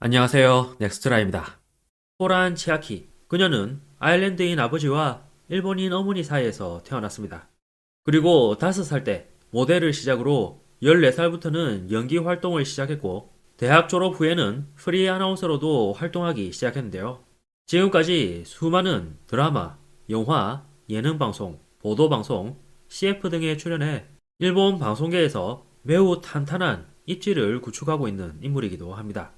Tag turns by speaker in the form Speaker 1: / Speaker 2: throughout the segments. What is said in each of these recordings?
Speaker 1: 안녕하세요. 넥스트라입니다. 호란 치아키. 그녀는 아일랜드인 아버지와 일본인 어머니 사이에서 태어났습니다. 그리고 5살 때 모델을 시작으로 14살부터는 연기 활동을 시작했고 대학 졸업 후에는 프리 아나운서로도 활동하기 시작했는데요. 지금까지 수많은 드라마, 영화, 예능 방송, 보도 방송, CF 등에 출연해 일본 방송계에서 매우 탄탄한 입지를 구축하고 있는 인물이기도 합니다.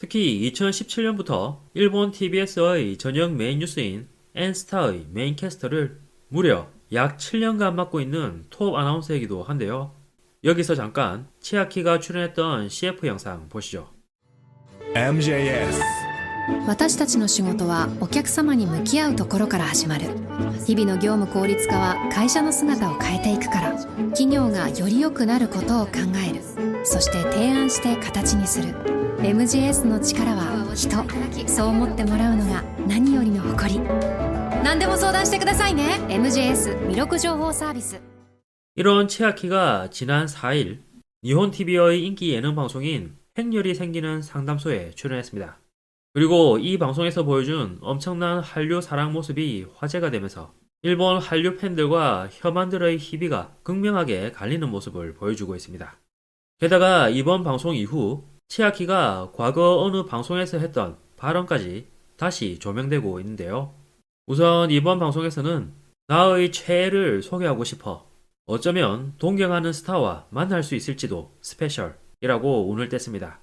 Speaker 1: 특히 2017년부터 일본 TBS의 전역 메인 뉴스인 N스타의 메인 캐스터를 무려 약 7년간 맡고 있는 톱 아나운서이기도 한데요. 여기서 잠깐 치아키가 출연했던 CF 영상 보시죠.
Speaker 2: MJS
Speaker 3: 私たちの仕事はお客様に向き合うところから始まる日々の業務効率化は会社の姿を変えていくから企業がより良くなることを考えるそして提案して形にする MGS の力は人そう思ってもらうのが何よりの誇り何でも相談してくださいね MGS 魅力情報サービス
Speaker 1: 이런 치아키가 지난 4일 니혼 TV의 인기 예능 방송인 행렬이 생기는 상담소에 출연했습니다. 그리고 이 방송에서 보여준 엄청난 한류 사랑 모습이 화제가 되면서 일본 한류 팬들과 혐한들의 희비가 극명하게 갈리는 모습을 보여주고 있습니다. 게다가 이번 방송 이후 치아키가 과거 어느 방송에서 했던 발언까지 다시 조명되고 있는데요. 우선 이번 방송에서는 나의 최애를 소개하고 싶어 어쩌면 동경하는 스타와 만날 수 있을지도 스페셜이라고 운을 뗐습니다.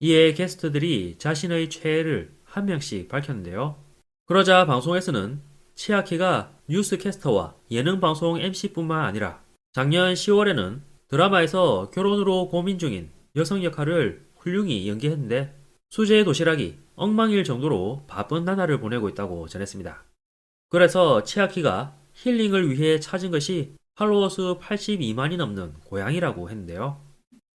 Speaker 1: 이에 게스트들이 자신의 최애를 한 명씩 밝혔는데요. 그러자 방송에서는 치아키가 뉴스캐스터와 예능 방송 MC뿐만 아니라 작년 10월에는 드라마에서 결혼으로 고민 중인 여성 역할을 훌륭히 연기했는데 수제의 도시락이 엉망일 정도로 바쁜 나날을 보내고 있다고 전했습니다. 그래서 치아키가 힐링을 위해 찾은 것이 팔로워 수 82만이 넘는 고양이라고 했는데요.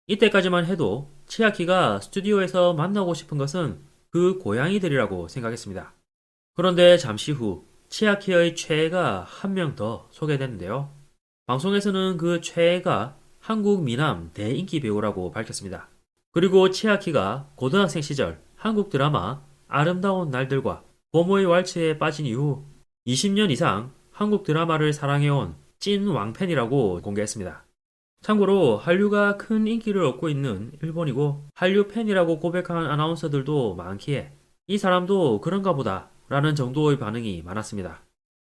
Speaker 1: 이때까지만 해도 치아키가 스튜디오에서 만나고 싶은 것은 그 고양이들이라고 생각했습니다. 그런데 잠시 후 치아키의 최애가 한 명 더 소개됐는데요. 방송에서는 그 최애가 한국 미남 대인기 배우라고 밝혔습니다. 그리고 치아키가 고등학생 시절 한국 드라마 아름다운 날들과 고모의 왈츠에 빠진 이후 20년 이상 한국 드라마를 사랑해온 찐 왕팬이라고 공개했습니다. 참고로 한류가 큰 인기를 얻고 있는 일본이고 한류 팬이라고 고백한 아나운서들도 많기에 이 사람도 그런가 보다 라는 정도의 반응이 많았습니다.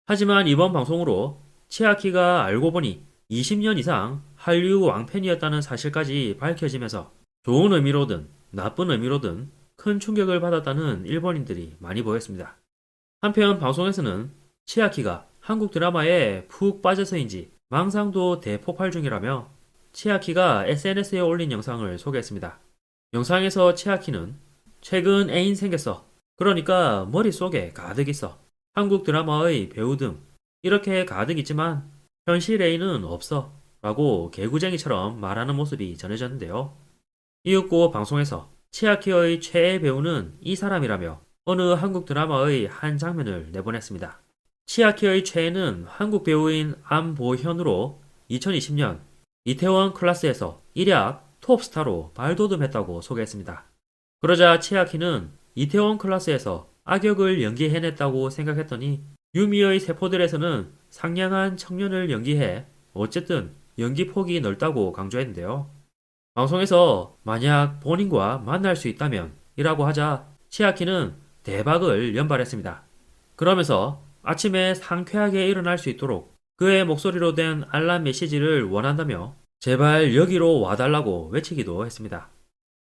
Speaker 1: 하지만 이번 방송으로 치아키가 알고 보니 20년 이상 한류 왕팬이었다는 사실까지 밝혀지면서 좋은 의미로든 나쁜 의미로든 큰 충격을 받았다는 일본인들이 많이 보였습니다. 한편 방송에서는 치아키가 한국 드라마에 푹 빠져서인지 망상도 대폭발 중이라며 치아키가 SNS에 올린 영상을 소개했습니다. 영상에서 치아키는 최근 애인 생겼어. 그러니까 머릿속에 가득 있어. 한국 드라마의 배우 등 이렇게 가득 있지만 현실 애인은 없어. 라고 개구쟁이처럼 말하는 모습이 전해졌는데요. 이윽고 방송에서 치아키의 최애 배우는 이 사람이라며 어느 한국 드라마의 한 장면을 내보냈습니다. 치아키의 최애는 한국 배우인 안보현으로 2020년 이태원 클라스에서 일약 톱스타로 발돋움했다고 소개했습니다. 그러자 치아키는 이태원 클라스에서 악역을 연기해냈다고 생각했더니 유미의 세포들에서는 상냥한 청년을 연기해 어쨌든 연기 폭이 넓다고 강조했는데요. 방송에서 만약 본인과 만날 수 있다면 이라고 하자 치아키는 대박을 연발했습니다. 그러면서 아침에 상쾌하게 일어날 수 있도록 그의 목소리로 된 알람 메시지를 원한다며 제발 여기로 와달라고 외치기도 했습니다.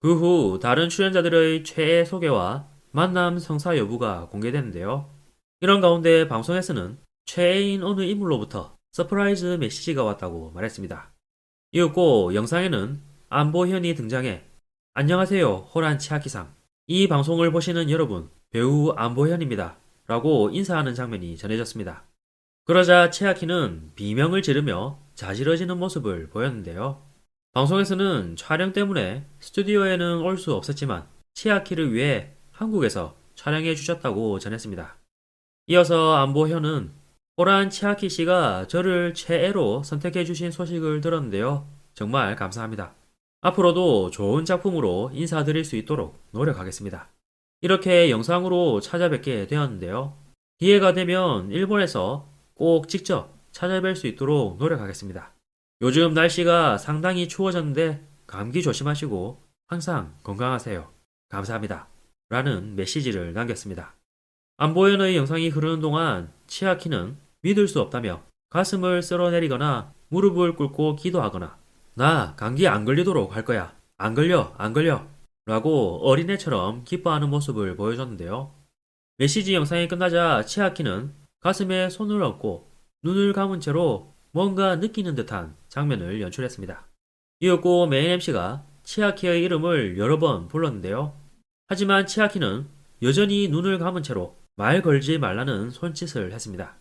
Speaker 1: 그 후 다른 출연자들의 최애 소개와 만남 성사 여부가 공개됐는데요. 이런 가운데 방송에서는 최애인 어느 인물로부터 서프라이즈 메시지가 왔다고 말했습니다. 이윽고 영상에는 안보현이 등장해 안녕하세요 호란 치아키상 이 방송을 보시는 여러분 배우 안보현입니다 라고 인사하는 장면이 전해졌습니다. 그러자 치아키는 비명을 지르며 자지러지는 모습을 보였는데요. 방송에서는 촬영 때문에 스튜디오에는 올 수 없었지만 치아키를 위해 한국에서 촬영해 주셨다고 전했습니다. 이어서 안보현은 호란 치아키 씨가 저를 최애로 선택해 주신 소식을 들었는데요. 정말 감사합니다. 앞으로도 좋은 작품으로 인사드릴 수 있도록 노력하겠습니다. 이렇게 영상으로 찾아뵙게 되었는데요. 기회가 되면 일본에서 꼭 직접 찾아뵐 수 있도록 노력하겠습니다. 요즘 날씨가 상당히 추워졌는데 감기 조심하시고 항상 건강하세요. 감사합니다. 라는 메시지를 남겼습니다. 안보현의 영상이 흐르는 동안 치아키는 믿을 수 없다며 가슴을 쓸어내리거나 무릎을 꿇고 기도하거나 나 감기 안 걸리도록 할 거야. 안 걸려, 안 걸려. 라고 어린애처럼 기뻐하는 모습을 보여줬는데요. 메시지 영상이 끝나자 치아키는 가슴에 손을 얹고 눈을 감은 채로 뭔가 느끼는 듯한 장면을 연출했습니다. 이었고 메인 MC가 치아키의 이름을 여러 번 불렀는데요. 하지만 치아키는 여전히 눈을 감은 채로 말 걸지 말라는 손짓을 했습니다.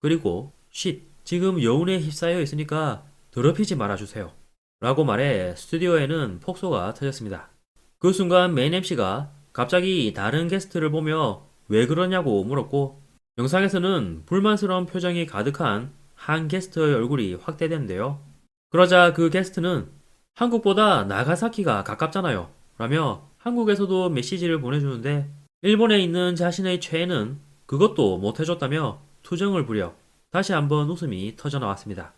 Speaker 1: 그리고 쉿, 지금 여운에 휩싸여 있으니까 더럽히지 말아주세요. 라고 말해 스튜디오에는 폭소가 터졌습니다. 그 순간 메인 MC가 갑자기 다른 게스트를 보며 왜 그러냐고 물었고 영상에서는 불만스러운 표정이 가득한 한 게스트의 얼굴이 확대되는데요. 그러자 그 게스트는 한국보다 나가사키가 가깝잖아요. 라며 한국에서도 메시지를 보내주는데 일본에 있는 자신의 최애는 그것도 못해줬다며 투정을 부려 다시 한번 웃음이 터져 나왔습니다.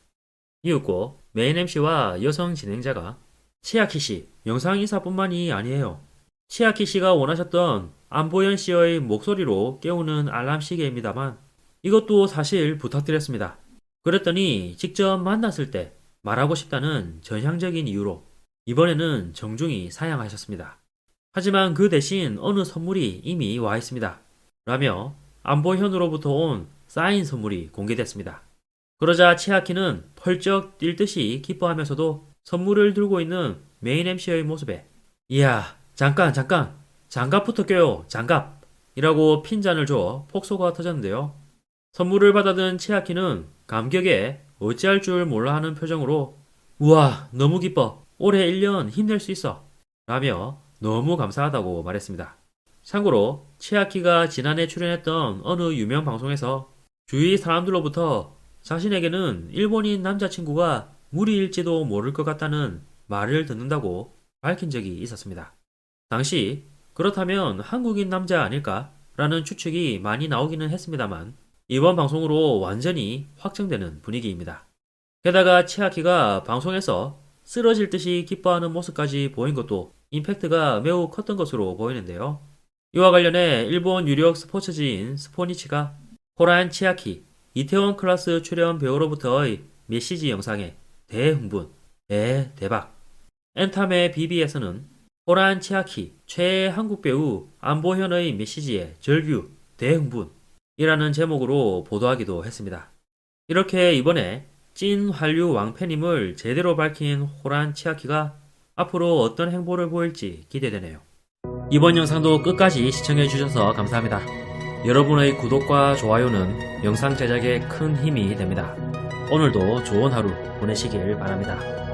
Speaker 1: 이윽고 메인 MC와 여성 진행자가 치아키 씨 영상 인사뿐만이 아니에요. 치아키 씨가 원하셨던 안보현 씨의 목소리로 깨우는 알람 시계입니다만 이것도 사실 부탁드렸습니다. 그랬더니 직접 만났을 때 말하고 싶다는 전향적인 이유로 이번에는 정중히 사양하셨습니다. 하지만 그 대신 어느 선물이 이미 와 있습니다. 라며 안보현으로부터 온 사인 선물이 공개됐습니다. 그러자 치아키는 펄쩍 뛸 듯이 기뻐하면서도 선물을 들고 있는 메인 MC의 모습에 이야 잠깐 잠깐 장갑부터 껴요 장갑 이라고 핀잔을 줘 폭소가 터졌는데요. 선물을 받아든 치아키는 감격에 어찌할 줄 몰라 하는 표정으로 우와 너무 기뻐 올해 1년 힘낼 수 있어 라며 너무 감사하다고 말했습니다. 참고로 치아키가 지난해 출연했던 어느 유명 방송에서 주위 사람들로부터 자신에게는 일본인 남자친구가 무리일지도 모를 것 같다는 말을 듣는다고 밝힌 적이 있었습니다. 당시 그렇다면 한국인 남자 아닐까? 라는 추측이 많이 나오기는 했습니다만 이번 방송으로 완전히 확정되는 분위기입니다. 게다가 치아키가 방송에서 쓰러질 듯이 기뻐하는 모습까지 보인 것도 임팩트가 매우 컸던 것으로 보이는데요. 이와 관련해 일본 유력 스포츠지인 스포니치가 호란 치아키, 이태원 클래스 출연 배우로부터의 메시지 영상에 대흥분, 대 대박. 엔타메 BB에서는 호란 치아키, 최애 한국 배우 안보현의 메시지에 절규, 대흥분 이라는 제목으로 보도하기도 했습니다. 이렇게 이번에 찐 한류 왕팬임을 제대로 밝힌 호란 치아키가 앞으로 어떤 행보를 보일지 기대되네요. 이번 영상도 끝까지 시청해주셔서 감사합니다. 여러분의 구독과 좋아요는 영상 제작에 큰 힘이 됩니다. 오늘도 좋은 하루 보내시길 바랍니다.